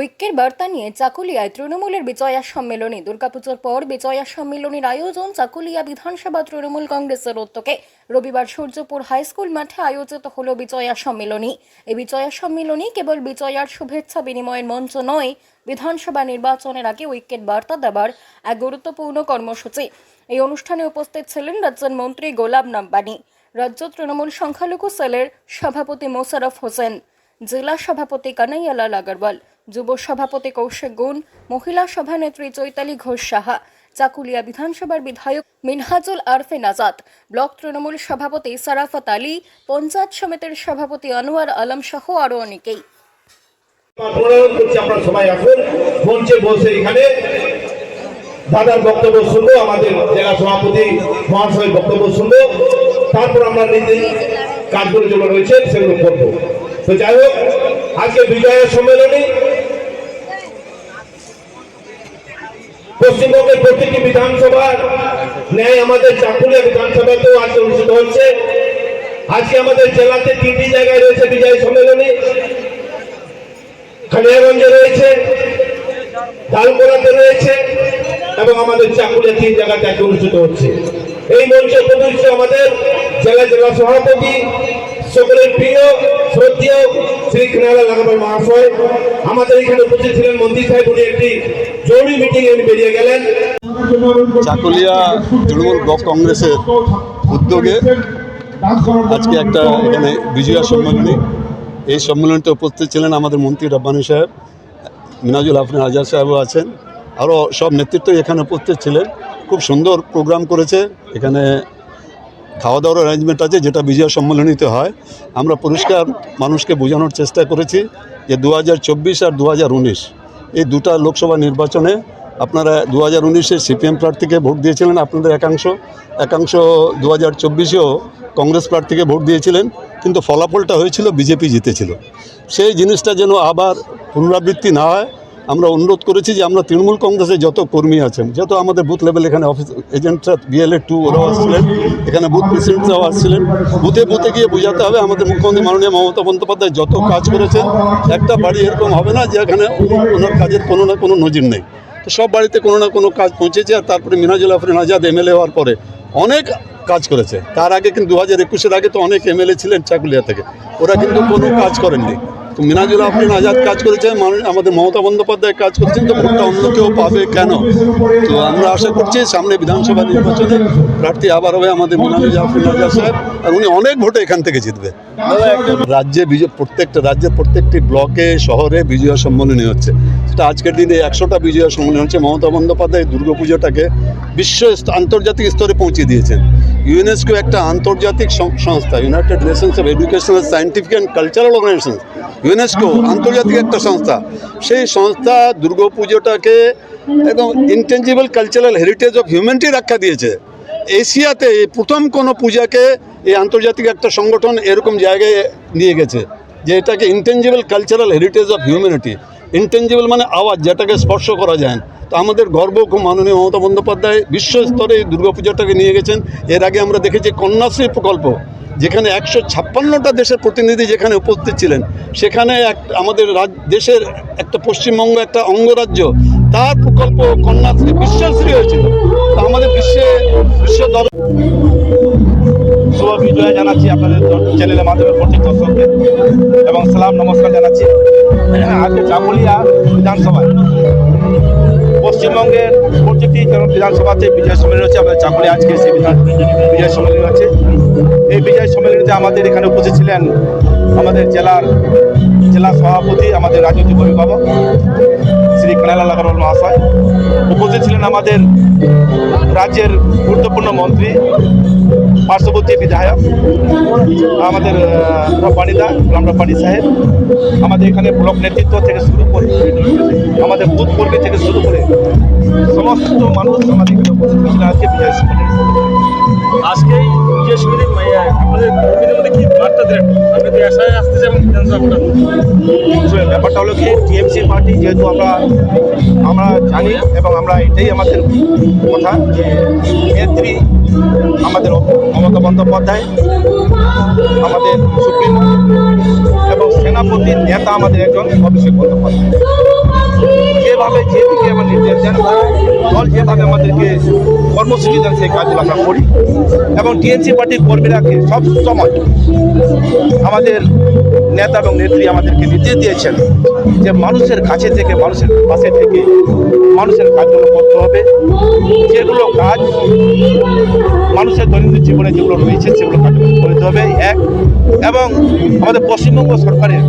ঐক্যের বার্তা নিয়ে চাকুলিয়ায় তৃণমূলের বিজয়া সম্মেলনী। দুর্গাপুজোর পর বিজয়া সম্মেলনীর আয়োজন চাকুলিয়া বিধানসভা তৃণমূল কংগ্রেসের উদ্যোগে। রবিবার সূর্যপুর হাইস্কুল মাঠে আয়োজিত হল বিজয়া সম্মেলনী। এই বিজয়া সম্মেলনী কেবল বিজয়ার শুভেচ্ছা বিনিময়ের মঞ্চ নয়, বিধানসভা নির্বাচনের আগে ঐক্যের বার্তা দেবার এক গুরুত্বপূর্ণ কর্মসূচি। এই অনুষ্ঠানে উপস্থিত ছিলেন রাজ্যের মন্ত্রী গোলাম নাব্বানি, রাজ্য তৃণমূল সংখ্যালঘু সেলের সভাপতি মোশারফ হোসেন, জেলা সভাপতি কানাইয়ালাল আগরওয়াল যুব সভাপতি কৌশিক গুণ, মহিলা সভানেত্রী চৈতালি ঘোষ সাহা, চাকুলিয়া বিধানসভার বিধায়ক মিনহাজুল আরফিন আজাদ ব্লক তৃণমূল সভাপতি সারাফত আলী, পঞ্চায়েত সমিতির সভাপতি আনোয়ার আলম সহ আরও অনেকেই। দাদার বক্তব্য শুনব, আমাদের জেলা সভাপতি মহাশয়ের বক্তব্য শুনব, তারপর আমরা নিজের কাজগুলো যেগুলো রয়েছে সেগুলো করব। তো যাই হোক, আজকে বিজয়া সম্মেলনী পশ্চিমবঙ্গের প্রতিটি বিধানসভার ন্যায় আমাদের চাকুলিয়া বিধানসভাতেও আজকে অনুষ্ঠিত হচ্ছে। আজকে আমাদের জেলাতে তিনটি জায়গায় রয়েছে বিজয় সম্মেলনী। খালিয়াগঞ্জে রয়েছে ডালগোড়াতে রয়েছে এবং আমাদের চাকুলিয়া তিন জায়গাতে আজকে অনুষ্ঠিত হচ্ছে। এই মঞ্চে উপস্থিত আমাদের জেলা জেলা সভাপতি সকলের প্রিয়, শ্রদ্ধেয় শ্রী কনালা লাগাবার মহাশয়, আমাদের এখানে উপস্থিত ছিলেন মন্ত্রী সাহেব উনি একটি জরুরি মিটিং এ বেরিয়ে গেলেন। চাকুলিয়া তৃণমূল ব্লক কংগ্রেসের উদ্যোগে আজকে একটা এখানে বিজয়া সম্মেলনী। এই সম্মেলনীতে উপস্থিত ছিলেন আমাদের মন্ত্রী রব্বানী সাহেব, মিনাজুল আফরিন আজাদ সাহেবও আছেন, আরও সব নেতৃত্ব এখানে উপস্থিত ছিলেন। খুব সুন্দর প্রোগ্রাম করেছে, এখানে খাওয়া দাওয়ার অ্যারেঞ্জমেন্ট আছে, যেটা বিজয়া সম্মেলনীতে হয়। আমরা পরিষ্কার মানুষকে বোঝানোর চেষ্টা করেছি যে দু হাজার চব্বিশ আর দু হাজার উনিশ, এই দুটা লোকসভা নির্বাচনে আপনারা দু হাজার উনিশে সিপিএম প্রার্থীকে ভোট দিয়েছিলেন, আপনাদের একাংশ। একাংশ দু হাজার চব্বিশেও কংগ্রেস প্রার্থীকে ভোট দিয়েছিলেন, কিন্তু ফলাফলটা হয়েছিল, বিজেপি জিতেছিল। সেই জিনিসটা যেন আবার পুনরাবৃত্তি না হয় আমরা অনুরোধ করেছি যে আমরা তৃণমূল কংগ্রেসের যত কর্মী আছেন, যত আমাদের বুথ লেভেল এখানে অফিস এজেন্টরা বিএলএ টু ওরাও আসছিলেন, এখানে বুথ প্রেসিডেন্টরাও আসছিলেন। বুথে বুথে গিয়ে বোঝাতে হবে, আমাদের মুখ্যমন্ত্রী মাননীয় মমতা বন্দ্যোপাধ্যায় যত কাজ করেছেন, একটা বাড়ি এরকম হবে না যে এখানে ওনার কাজের কোনো না কোনো নজির নেই। তো সব বাড়িতে কোনো না কোনো কাজ পৌঁছেছে আর তারপরে মিনাজুল আফরিন আজাদ এমএলএ হওয়ার পরে অনেক কাজ করেছে। তার আগে কিন্তু দু হাজার একুশের আগে তো অনেক এমএলএ ছিলেন চাকুলিয়া থেকে। ওরা কিন্তু কোনো কাজ করেননি। তো মিনাজুল আফরিন আজাদ কাজ করেছেন মানুষ আমাদের মমতা বন্দ্যোপাধ্যায় কাজ করেছেন, তো ভোটটা অন্য কেউ পাবে কেন? তো আমরা আশা করছি সামনে বিধানসভা নির্বাচনে প্রার্থী আবার হবে আমাদের মিনাজুল আফরিন আজাদ সাহেব, আর উনি অনেক ভোটে এখান থেকে জিতবে। রাজ্যে বিজয় প্রত্যেকটা রাজ্যের প্রত্যেকটি ব্লকে, শহরে বিজয়া সম্মেলনী হচ্ছে। সেটা আজকের দিনে একশোটা বিজয়া সম্মেলনী হচ্ছে। মমতা বন্দ্যোপাধ্যায় দুর্গাপুজোটাকে বিশ্ব আন্তর্জাতিক স্তরে পৌঁছে দিয়েছেন। ইউনেস্কো একটা আন্তর্জাতিক সংস্থা United Nations of educational scientific and cultural organisation UNESCO আন্তর্জাতিক একটা সংস্থা। সেই সংস্থা দুর্গাপুজোটাকে একদম intangible cultural heritage of humanity রক্ষা দিয়েছে। এশিয়াতে প্রথম কোনো পূজাকে এই আন্তর্জাতিক একটা সংগঠন এরকম জায়গায় নিয়ে গেছে, যে এটাকে intangible cultural heritage of humanity intangible মানে আওয়াজ, যেটাকে স্পর্শ করা যায়। তো আমাদের গর্ব খুব মাননীয় মমতা বন্দ্যোপাধ্যায় বিশ্ব স্তরে এই দুর্গাপূজাটাকে নিয়ে গেছেন। এর আগে আমরা দেখেছি কন্যাশ্রী প্রকল্প, যেখানে একশো ছাপ্পান্নটা দেশের প্রতিনিধি যেখানে উপস্থিত ছিলেন। সেখানে এক, আমাদের দেশের একটা পশ্চিমবঙ্গ, একটা অঙ্গরাজ্য, তার প্রকল্প কন্যাশ্রী, বিশ্বশ্রী হয়েছিল। আমাদের বিশ্বে, বিশ্ব দর শুভ বিজয় জানাচ্ছি আপনাদের চ্যানেলের মাধ্যমে প্রত্যেক দর্শককে। এবং সালাম, নমস্কার জানাচ্ছি। আজকে চাকুলিয়া বিধানসভায়। পশ্চিমবঙ্গের প্রত্যেকটি বিধানসভাতে বিজয় সম্মেলন হচ্ছে। আমাদের চাকুলিয়া আজকে সেই বিধান বিজয় সম্মেলন আছে। এই বিজয় সম্মেলনীতে আমাদের এখানে উপস্থিত ছিলেন আমাদের জেলার জেলা সভাপতি, আমাদের রাজনৈতিক অভিভাবক। কানালাল আগরওয়াল মহাশয় উপস্থিত ছিলেন আমাদের রাজ্যের গুরুত্বপূর্ণ মন্ত্রী পার্শ্ববর্তী বিধায়ক আমাদের রব্বানিদা রাম রব্বানি সাহেব আমাদের এখানে ব্লক নেতৃত্ব থেকে শুরু করে আমাদের বুথ কর্মী থেকে শুরু করে সমস্ত মানুষ আমাদের আজকে বিজয়। আজকে এই যে আসতে ব্যাপারটা হলো কি, টিএমসি পার্টি যেহেতু আমরা আমরা জানি এবং আমরা এটাই আমাদের কথা যে নেত্রী আমাদের মমতা বন্দ্যোপাধ্যায়, আমাদের সুপ্রিম এবং সেনাপতির নেতা আমাদের একজন অভিষেক বন্দ্যোপাধ্যায়। যেভাবে যেদিকে আমার নির্দেশ দেন দল যেভাবে আমাদেরকে কর্মসূচি দেন, সেই কাজগুলো আমরা করি। এবং টিএনসি পার্টির কর্মীরাকে সব সময় আমাদের নেতা এবং নেত্রী আমাদেরকে নির্দেশ দিয়েছেন যে মানুষের কাছে থেকে, মানুষের পাশে থেকে মানুষের কাজগুলো করতে হবে। যেগুলো কাজ মানুষের দৈনন্দিন জীবনে যেগুলো রয়েছে, সেগুলো কাজগুলো করতে হবে। এক, এবং আমাদের পশ্চিমবঙ্গ সরকারের